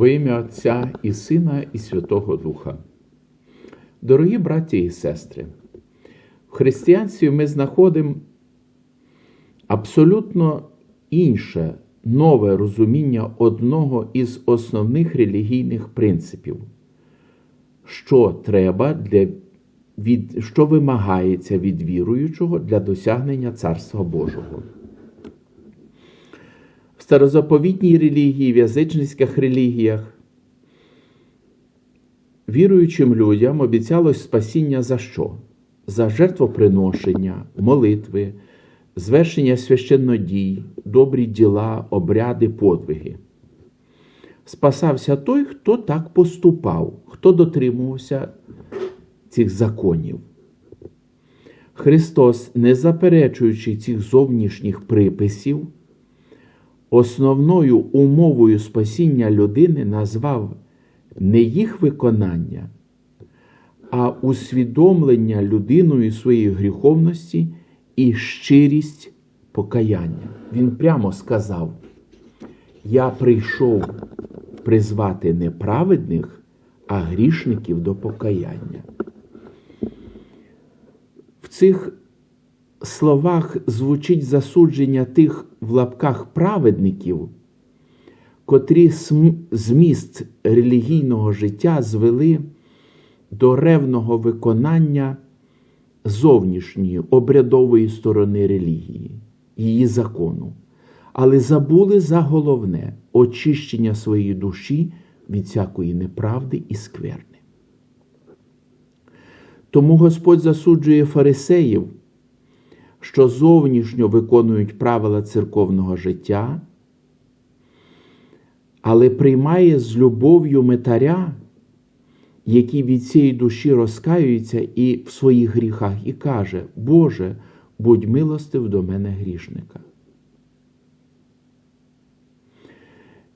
Во ім'я Отця і Сина, і Святого Духа. Дорогі браті і сестри, в християнстві ми знаходимо абсолютно інше нове розуміння одного із основних релігійних принципів, що треба для від, що вимагається від віруючого для досягнення Царства Божого. Старозаповітній релігії, в язичницьких релігіях віруючим людям обіцялось спасіння за що? За жертвоприношення, молитви, звершення священнодій, добрі діла, обряди, подвиги. Спасався той, хто так поступав, хто дотримувався цих законів. Христос, не заперечуючи цих зовнішніх приписів, основною умовою спасіння людини назвав не їх виконання, а усвідомлення людиною своєї гріховності і щирість покаяння. Він прямо сказав: Я прийшов призвати не праведних, а грішників до покаяння. В цих словах звучить засудження тих в лапках праведників, котрі зміст релігійного життя звели до ревного виконання зовнішньої обрядової сторони релігії, її закону, але забули за головне очищення своєї душі від всякої неправди і скверни. Тому Господь засуджує фарисеїв, що зовнішньо виконують правила церковного життя, але приймає з любов'ю метаря, який від цієї душі розкаюється і в своїх гріхах, і каже: Боже, будь милостив до мене грішника.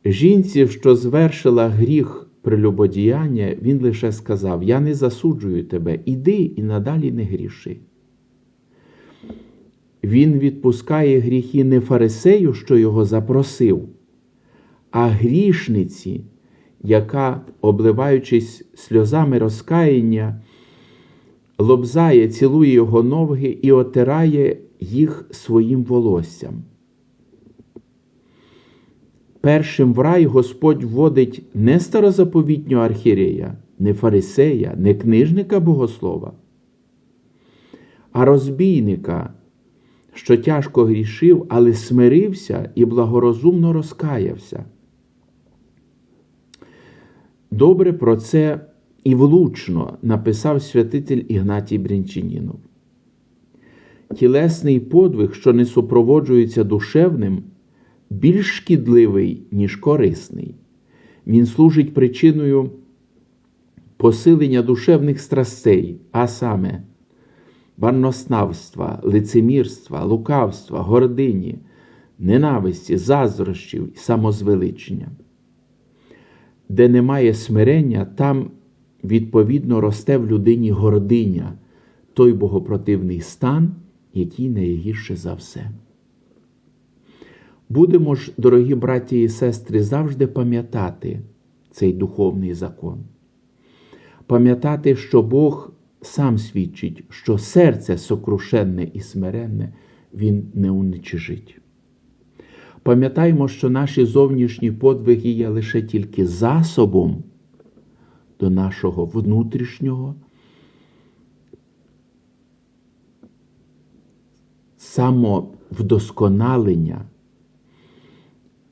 Жінці, що звершила гріх прелюбодіяння, він лише сказав: Я не засуджую тебе, іди і надалі не гріши. Він відпускає гріхи не фарисею, що його запросив, а грішниці, яка, обливаючись сльозами розкаяння, лобзає, цілує його ноги і отирає їх своїм волоссям. Першим в рай Господь вводить не старозаповітнього архірея, не фарисея, не книжника богослова, а розбійника, що тяжко грішив, але смирився і благорозумно розкаявся. Добре про це і влучно написав святитель Ігнатій Брянчанінов. Тілесний подвиг, що не супроводжується душевним, більш шкідливий, ніж корисний. Він служить причиною посилення душевних страстей, а саме барноснавства, лицемірства, лукавства, гордині, ненависті, заздрощів і самозвеличення. Де немає смирення, там, відповідно, росте в людині гординя, той богопротивний стан, який найгірше за все. Будемо ж, дорогі браті і сестри, завжди пам'ятати цей духовний закон. Пам'ятати, що Бог сам свідчить, що серце сокрушенне і смиренне Він не уничижить. Пам'ятаємо, що наші зовнішні подвиги є лише тільки засобом до нашого внутрішнього самовдосконалення,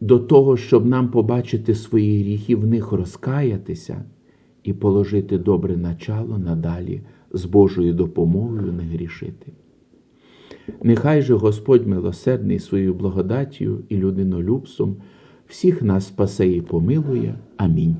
до того, щоб нам побачити свої гріхи, в них розкаятися і положити добре начало надалі з Божою допомогою не грішити. Нехай же Господь милосердний своєю благодаттю і людинолюбством всіх нас спасе і помилує. Амінь.